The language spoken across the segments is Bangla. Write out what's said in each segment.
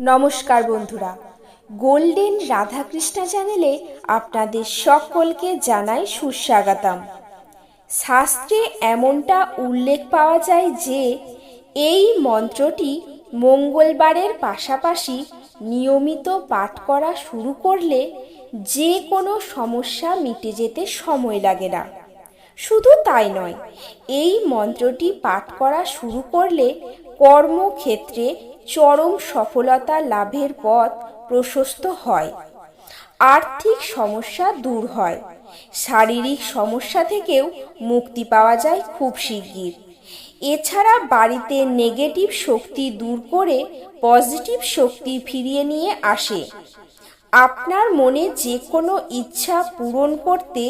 নমস্কার বন্ধুরা। গোল্ডেন রাধাকৃষ্ণা চ্যানেলে আপনাদের সকলকে জানাই সুস্বাগতম। শাস্ত্রে এমনটা উল্লেখ পাওয়া যায় যে, এই মন্ত্রটি মঙ্গলবারের পাশাপাশি নিয়মিত পাঠ করা শুরু করলে যে কোনো সমস্যা মিটে যেতে সময় লাগে না। শুধু তাই নয়, এই মন্ত্রটি পাঠ করা শুরু করলে কর্মক্ষেত্রে চরম সফলতা লাভের পথ প্রশস্ত হয়। আর্থিক সমস্যা দূর হয়। শারীরিক সমস্যা থেকেও মুক্তি পাওয়া যায় খুব শিগগির। এছাড়া বাড়িতে নেগেটিভ শক্তি দূর করে পজিটিভ শক্তি ফিরিয়ে নিয়ে আসে। আপনার মনে যে কোনো ইচ্ছা পূরণ করতে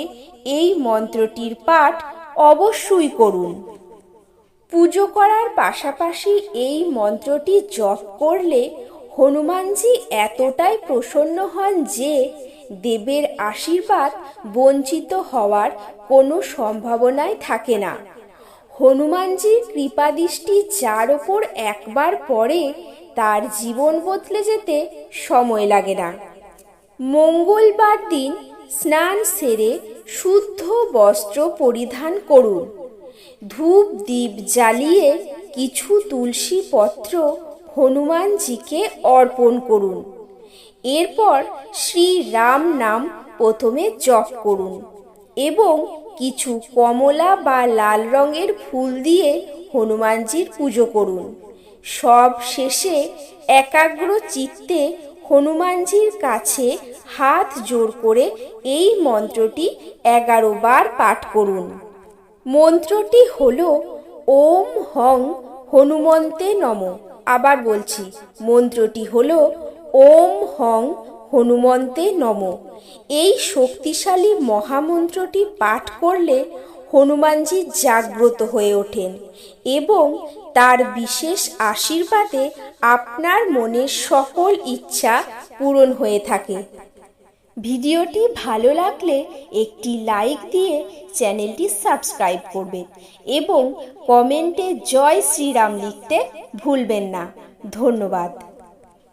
এই মন্ত্রটির পাঠ অবশ্যই করুন। পুজো করার পাশাপাশি এই মন্ত্রটি জপ করলে হনুমানজি এতটাই প্রসন্ন হন যে দেবের আশীর্বাদ বঞ্চিত হওয়ার কোনো সম্ভাবনাই থাকে না। হনুমানজির কৃপাদৃষ্টি যার ওপর একবার পড়ে, তার জীবন বদলে যেতে সময় লাগে না। মঙ্গলবার দিন স্নান সেরে শুদ্ধ বস্ত্র পরিধান করুন। ধূপ দ্বীপ জ্বালিয়ে কিছু তুলসী পত্র হনুমানজিকে অর্পণ করুন। এরপর শ্রী রাম নাম প্রথমে জপ করুন এবং কিছু কমলা বা লাল রঙের ফুল দিয়ে হনুমানজির পুজো করুন। সব শেষে একাগ্র চিত্তে হনুমানজির কাছে হাত জোর করে এই মন্ত্রটি এগারো বার পাঠ করুন। মন্ত্রটি হল, ওম হং হনুমন্তে নম। আবার বলছি, মন্ত্রটি হল, ওম হং হনুমন্তে নম। এই শক্তিশালী মহামন্ত্রটি পাঠ করলে হনুমানজি জাগ্রত হয়ে ওঠেন এবং তার বিশেষ আশীর্বাদে আপনার মনের সকল ইচ্ছা পূরণ হয়ে থাকে। ভিডিওটি ভালো লাগলে একটি লাইক দিয়ে চ্যানেলটি সাবস্ক্রাইব করবে এবং কমেন্টে জয় শ্রীরাম লিখতে ভুলবেন না। ধন্যবাদ।